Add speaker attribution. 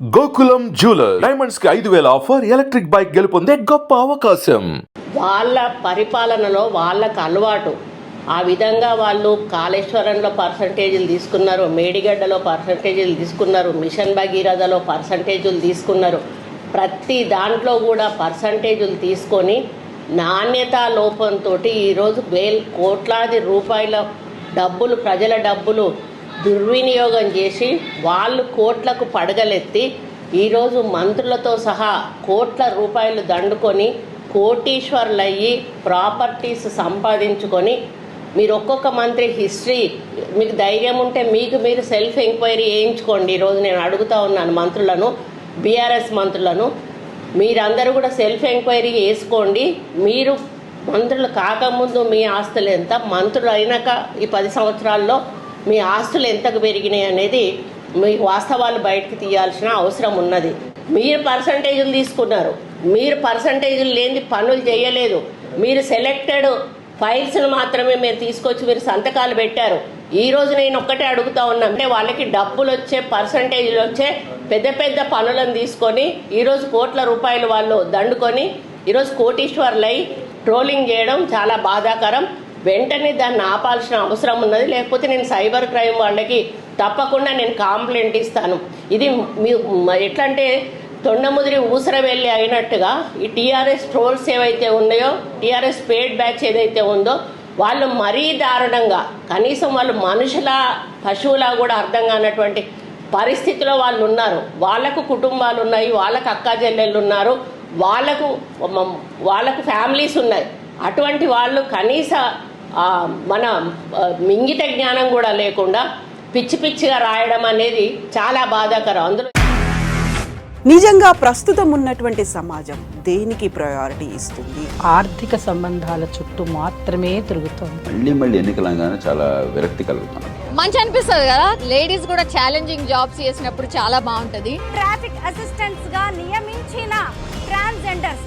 Speaker 1: Gokulam jeweller డైమండ్స్కి ఐదు వేల offer electric bike గెలుపొందే గొప్ప అవకాశం.
Speaker 2: వాళ్ళ పరిపాలనలో వాళ్ళకు అలవాటు. ఆ విధంగా వాళ్ళు కాళేశ్వరంలో పర్సంటేజీలు తీసుకున్నారు మేడిగడ్డలో పర్సంటేజీలు తీసుకున్నారు మిషన్ భగీరథలో పర్సంటేజీలు తీసుకున్నారు. ప్రతి దాంట్లో కూడా పర్సంటేజీలు తీసుకొని నాణ్యత లోపంతో ఈరోజు వేల కోట్లాది రూపాయల డబ్బులు ప్రజల డబ్బులు దుర్వినియోగం చేసి వాళ్ళు కోట్లకు పడగలెత్తి ఈరోజు మంత్రులతో సహా కోట్ల రూపాయలు దండుకొని కోటీశ్వర్లయ్యి ప్రాపర్టీస్ సంపాదించుకొని మీరు ఒక్కొక్క మంత్రి హిస్టరీ మీకు ధైర్యం ఉంటే మీకు మీరు సెల్ఫ్ ఎంక్వైరీ చేయించుకోండి. ఈరోజు నేను అడుగుతా ఉన్నాను మంత్రులను బీఆర్ఎస్ మంత్రులను. మీరందరూ కూడా సెల్ఫ్ ఎంక్వైరీ చేసుకోండి. మీరు మంత్రులు కాకముందు మీ ఆస్తులు ఎంత? మంత్రులు అయినాక ఈ పది సంవత్సరాల్లో మీ ఆస్తులు ఎంతకు పెరిగినాయి అనేది మీ వాస్తవాలు బయటకు తీయాల్సిన అవసరం ఉన్నది. మీరు పర్సంటేజీలు తీసుకున్నారు. మీరు పర్సంటేజీలు లేని పనులు చేయలేదు. మీరు సెలెక్టెడ్ ఫైల్స్ను మాత్రమే మీరు తీసుకొచ్చి మీరు సంతకాలు పెట్టారు. ఈ రోజు నేను ఒక్కటే అడుగుతా ఉన్నా అంటే వాళ్ళకి డబ్బులు వచ్చే పర్సంటేజ్లు వచ్చే పెద్ద పెద్ద పనులను తీసుకొని ఈరోజు కోట్ల రూపాయలు వాళ్ళు దండుకొని ఈరోజు కోటీశ్వర్లై ట్రోలింగ్ చేయడం చాలా బాధాకరం. వెంటనే దాన్ని ఆపాల్సిన అవసరం ఉన్నది. లేకపోతే నేను సైబర్ క్రైమ్ వాళ్ళకి తప్పకుండా నేను కాంప్లైంట్ ఇస్తాను. ఇది మీ ఎట్లంటే ఎట్లా అంటే తొండముదిరి ఊసర వెళ్ళి అయినట్టుగా ఈ టీఆర్ఎస్ ట్రోల్స్ ఏవైతే ఉన్నాయో టీఆర్ఎస్ పేడ్ బ్యాచ్ ఏదైతే ఉందో వాళ్ళు మరీ దారుణంగా కనీసం వాళ్ళు మనుషుల పశువులా కూడా అర్థం కానటువంటి పరిస్థితిలో వాళ్ళు ఉన్నారు. వాళ్ళకు కుటుంబాలు ఉన్నాయి వాళ్ళకు అక్కా చెల్లెళ్ళు ఉన్నారు వాళ్ళకు వాళ్ళకు ఫ్యామిలీస్ ఉన్నాయి. అటువంటి వాళ్ళు కనీస మన మింగిత జ్ఞానం కూడా లేకుండా పిచ్చి పిచ్చిగా రాయడం అనేది చాలా బాధాకరం. అందులో
Speaker 3: నిజంగా ప్రస్తుతం ఉన్నటువంటి సమాజం దేనికి ప్రయారిటీ ఇస్తుంది?
Speaker 4: ఆర్థిక సంబంధాల చుట్టూ మాత్రమే తిరుగుతోంది.
Speaker 5: మళ్ళీ మళ్ళీ ఎన్నికలంగానే చాలా విరక్తి కలుగుతున్నాం
Speaker 6: మంచి అనిపిస్తుంది కదా? లేడీస్ కూడా ఛాలెంజింగ్ జాబ్స్ చేసినప్పుడు చాలా బాగుంటది.
Speaker 7: ట్రాఫిక్ అసిస్టెంట్స్గా నియమించిన ట్రాన్స్జెండర్స్